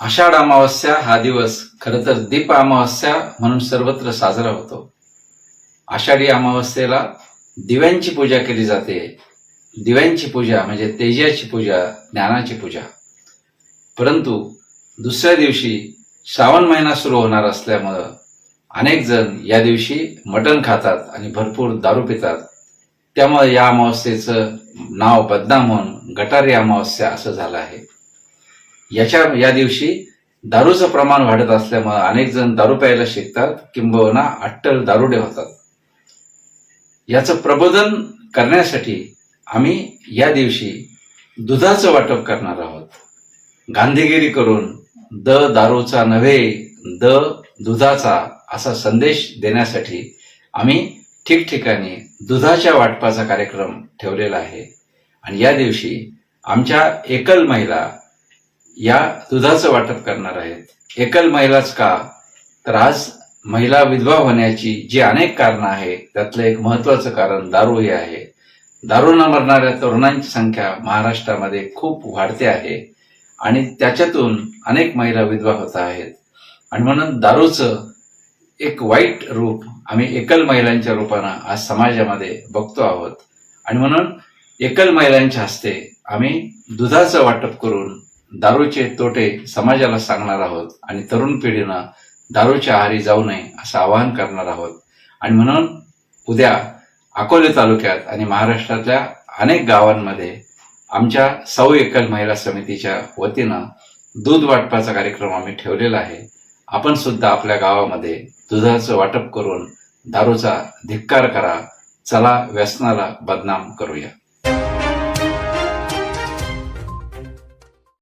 आषाढ अमावस्या हा दिवस खर तर दीप अमावस्या म्हणून सर्वत्र साजरा होतो. आषाढी अमावस्येला दिव्यांची पूजा केली जाते. दिव्यांची पूजा म्हणजे तेजाची पूजा ज्ञानाची पूजा. परंतु दुसऱ्या दिवशी श्रावण महिना सुरू होणार असल्यामुळं अनेक जण या दिवशी मटण खातात आणि भरपूर दारू पितात. त्यामुळे या अमावस्येचं नाव बदनाम होऊन गटारी अमावस्या असं झालं आहे. याच्या या दिवशी दारूचं प्रमाण वाढत असल्यामुळे अनेक जण दारू प्यायला शिकतात किंबहुना अट्टल दारुडे होतात. याचं प्रबोधन करण्यासाठी आम्ही या दिवशी दुधाचं वाटप करणार आहोत. गांधीगिरी करून द दारूचा नव्हे द दुधाचा असा संदेश देण्यासाठी आम्ही ठिकठिकाणी दुधाच्या वाटपाचा कार्यक्रम ठेवलेला आहे. आणि या दिवशी आमच्या एकल महिला या दुधाचं वाटप करणार आहेत. एकल महिलाच का? तर आज महिला विधवा होण्याची जी अनेक कारणं आहेत त्यातलं एक महत्वाचं कारण दारू हे आहे. दारू मरणाऱ्या तरुणांची संख्या महाराष्ट्रामध्ये खूप वाढते आहे आणि त्याच्यातून अनेक महिला विधवा होत आहेत. आणि म्हणून दारूचं एक वाईट रूप आम्ही एकल महिलांच्या रूपानं आज समाजामध्ये बघतो आहोत. आणि म्हणून एकल महिलांच्या हस्ते आम्ही दुधाचं वाटप करून दारूचे तोटे समाजाला सांगणार आहोत आणि तरुण पिढीनं दारूच्या आहारी जाऊ नये असं आवाहन करणार आहोत. आणि म्हणून उद्या अकोले तालुक्यात आणि महाराष्ट्रातल्या अनेक गावांमध्ये आमच्या सौ एकल महिला समितीच्या वतीनं दूध वाटपाचा कार्यक्रम आम्ही ठेवलेला आहे. आपण सुद्धा आपल्या गावामध्ये दुधाचं वाटप करून दारूचा धिक्कार करा. चला व्यसनाला बदनाम करूया.